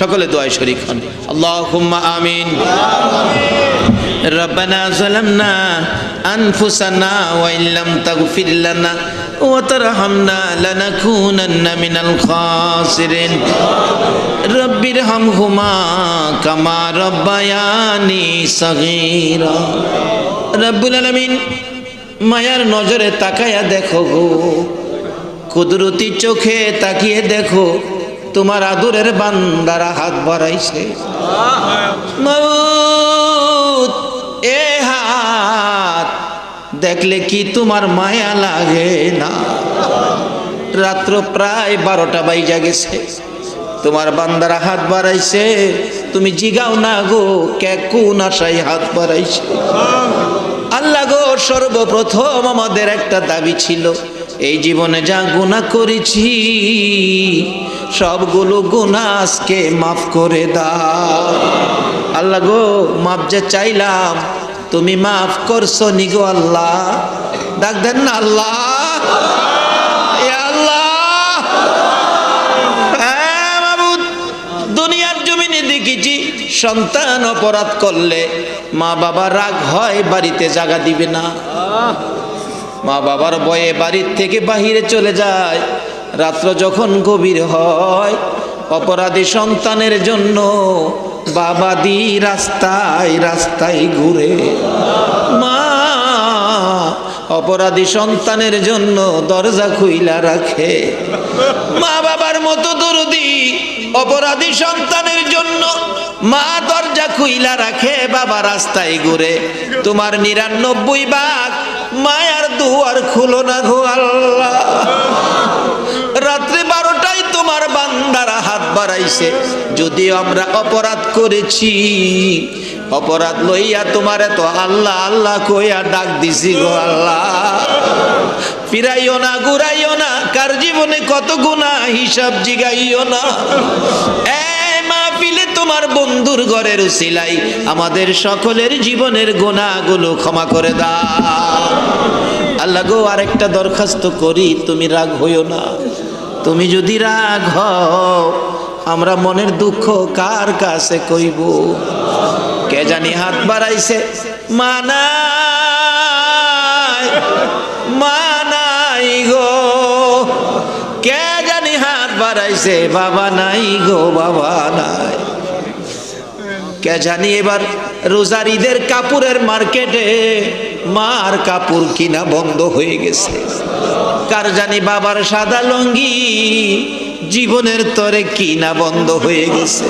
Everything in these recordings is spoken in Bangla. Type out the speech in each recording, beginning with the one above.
সকলে দোয়ায় শরিক হন। আল্লাহুম্মা আমিন। রব্বানা যালামনা আনফুসানা ওয়া ইল্লাম তাগফির লানা ওয়া তারহামনা লানাকুনান্না মিনাল খাসিরিন। রব্বির হামহুমা কামা রব্বায়ানি সাগীরা। রব্বুল আলামিন, মায়ার নজরে তাকায়া দেখো গো। কুদরতি চোখে তাকিয়ে দেখো তোমার আদরের বান্দারা হাত বাড়াইছে। এ হাত, দেখলে কি তোমার মায়া লাগে না? রাত্র প্রায় বারোটা বাইজা গেছে। তোমার বান্দারা হাত বাড়াইছে। তুমি জিগাও না গো, কে কোন আশায় হাত বাড়াইছে? আল্লাহ গো, সর্বপ্রথম আমাদের একটা দাবি ছিল, এই জীবনে যা গুণা করেছি সবগুলো আজকে মাফ করে দাও। আল্লাহ গো, মাফ যে চাইলাম, তুমি মাফ করছ নি গো আল্লাহ? ডাক দেন না আল্লাহ। সন্তান অপরাধ করলে মা বাবা রাগ হয়, বাড়িতে জায়গা দিবে না। মা বাবার বয়ে বাড়ির থেকে বাহিরে চলে যায়। রাত্র যখন গভীর হয়, অপরাধী সন্তানের জন্য বাবা দি রাস্তায় রাস্তায় ঘুরে। মা, অপরাধী সন্তানের জন্য দরজা খুইলা রাখে। মা বাবার মতো দরদি, অপরাধী সন্তানের জন্য মা দরজা খুইলা রাখে বাবা রাস্তায় ঘুরে। তোমার নিরানব্বই ভাগ মায়ার দুয়ার খুলো না গো আল্লাহ। বান্দারা হাত বাড়াইছে যদিও আমরা অপরাধ করেছি, অপরাধ লইয়া তোমার এত আল্লাহ আল্লাহ কইয়া ডাক দিছি গো আল্লাহ। ফিরাইও না, ঘুরাইও না, কার জীবনে কত গুণা হিসাব জিগাইও না। তোমার বন্ধুর ঘরের সিলাই, আমাদের সকলের জীবনের গোনাগুলো ক্ষমা করে দাও। আল্লাহ গো, আরেকটা দরখাস্ত করি, তুমি রাগ হইও না। তুমি যদি রাগ হও, আমরা মনের দুঃখ কার কাছে কইব? কে জানি হাত বাড়াইছে? মানাই মানাই গো। কে জানি হাত বাড়াইছে? বাবা নাই গো, বাবা নাই। কে জানি এবার রোজার ঈদের কাপড়ের মার্কেটে মার কাপড় কিনা বন্ধ হয়ে গেছে। কার জানি বাবার সাদা লঙ্গি জীবনের তরে কিনা বন্ধ হয়ে গেছে।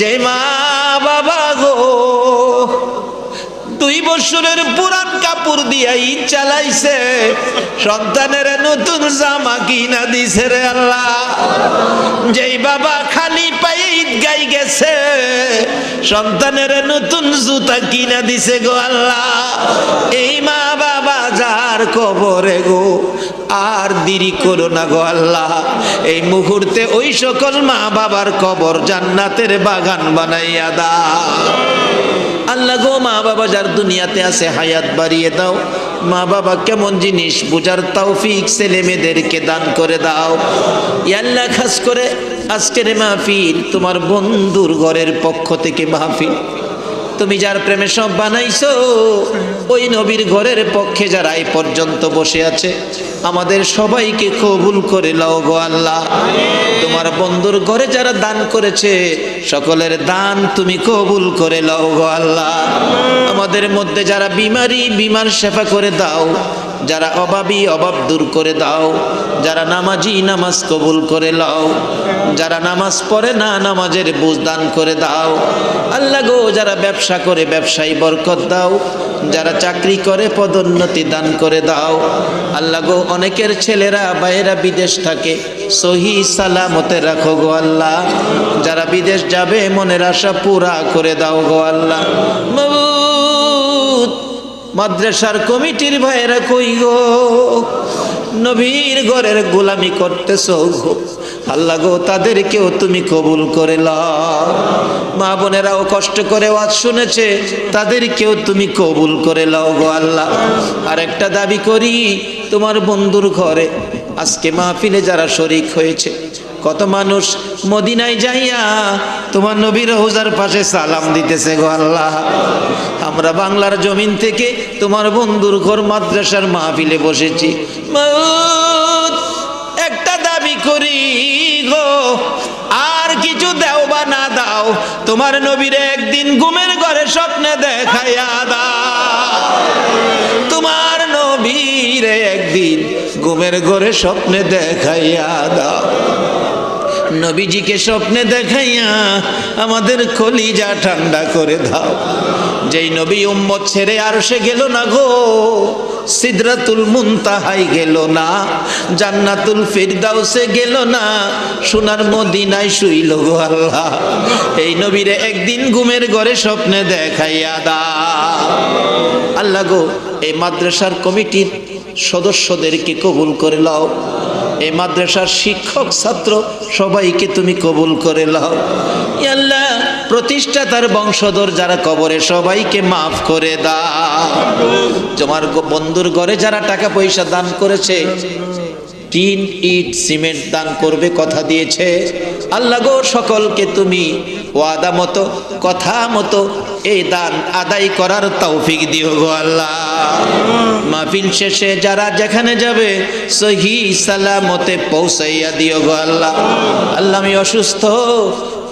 যে মা বাবা গো, দুই বছরের পুরান কাপড় দিয়া চালাইছে, সন্তানের নতুন জামা কিনা দিছে রে আল্লাহ। যেই বাবা খালি সন্তানের নতুন জুতা কিনা দিছে গো আল্লাহ। এই মা বাবা যার কবরে গো, আর দেরি করো না গো আল্লাহ। এই মুহূর্তে ওই সকল মা বাবার কবর জান্নাতের বাগান বানাইয়া দা আল্লাহ গো মা বাবা যার দুনিয়াতে আছে, হায়াত বাড়িয়ে দাও। মা বাবা কেমন জিনিস? বুঝার তৌফিক ছেলে মেয়েদেরকে দান করে দাও। ইয়াল্লা খাস করে, আজকের মাহফিল তোমার বন্ধুর ঘরের পক্ষ থেকে মাহফিল। তুমি যার প্রেমে সব বানাইছো, ওই নবীর ঘরের পক্ষে যারা এই পর্যন্ত বসে আছে, আমাদের সবাইকে কবুল করে লাও গো আল্লাহ। তোমার বন্ধুর ঘরে যারা দান করেছে, সকলের দান তুমি কবুল করে লাও গো আল্লাহ। আমাদের মধ্যে যারা বিমারি বিমার সেবা করে দাও যারা অভাবী অভাব দূর করে দাও, যারা নামাজি নামাজ কবুল করে লাও, যারা নামাজ পড়ে না নামাজের বুঝ দান করে দাও। আল্লাহ গো, যারা ব্যবসা করে ব্যবসায়ী বরকত দাও, যারা চাকরি করে পদোন্নতি দান করে দাও। আল্লাহ গো, অনেকের ছেলেরা বাইরা বিদেশ থাকে, সহি সালামতে রাখো গো আল্লাহ। যারা বিদেশ যাবে, মনের আশা পুরা করে দাও গো আল্লাহ। মাদ্রাসার কমিটির ভাইরা কই গো? নবীর ঘরের গোলামি করতেছ গো। আল্লাহ গো, তাদেরকেও তুমি কবুল করে মা বোনেরাও কষ্ট করে ওয়াজ শুনেছে, তাদেরকেও তুমি কবুল করে লাও গো আল্লাহ। আর একটা দাবি করি, তোমার বন্ধুর ঘরে আজকে মাহফিলে যারা শরিক হয়েছে কত মানুষ মদিনায় যাইয়া তোমার নবীর রোজার পাশে সালাম দিতেছে গো আল্লাহ। আমরা বাংলার জমিন থেকে তোমার বন্ধুর ঘর মাদ্রাসার মাহফিলে বসেছি। একটা দাবি করি গো, আর কিছু দাও বা না দাও, তোমার নবীর একদিন ঘুমের ঘরে স্বপ্নে দেখাইয়া দাও। তোমার নবীর একদিন ঘুমের ঘরে স্বপ্নে দেখাইয়া দাও। নবীজিকে স্বপ্নে দেখাইয়া আমাদের কলিজা ঠান্ডা করে দাও। যেই নবী উম্মত ছেড়ে আর সে গেল না গো, সিদরাতুল মুনতাহাই গেল না, জান্নাতুল ফিরদাউসে গেল না, সোনার মদিনায় শুইল গো আল্লাহ। এই নবীরে একদিন ঘুমের ঘরে স্বপ্নে দেখাইয়া দা আল্লাহ গো, এই মাদ্রাসার কমিটির সদস্যদেরকে কবুল করে লাও। এই মাদ্রাসার শিক্ষক, ছাত্র, সবাইকে তুমি কবুল করে লাও আল্লাহ প্রতিষ্ঠাতার বংশধর যারা কবরে, সবাইকে মাফ করে দাও। তোমার বন্ধুর ঘরে যারা টাকা পয়সা দান করেছে, টিন, ইট, সিমেন্ট দান করবে কথা দিয়েছে। আল্লাহ গো, সকলকে তুমি ওয়াদা মতো, কথা মতো এই দান আদায় করার তৌফিক দিও গো আল্লাহ মাহফিল শেষে যারা যেখানে যাবে সহি সালামতে পৌঁছাইয়া দিও গো আল্লাহ আল্লাহ আমি অসুস্থ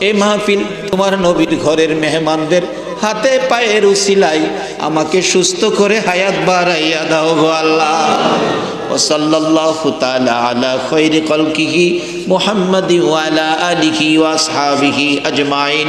এই মাহফিল তোমার নবীর ঘরের মেহমানদের হাতে পায়ের উসিলাই আমাকে সুস্থ করে হায়াত বাড়াইয়া দাও গো আল্লাহ وصلى الله تعالى على خير خلقه محمد وعلى آله وأصحابه أجمعين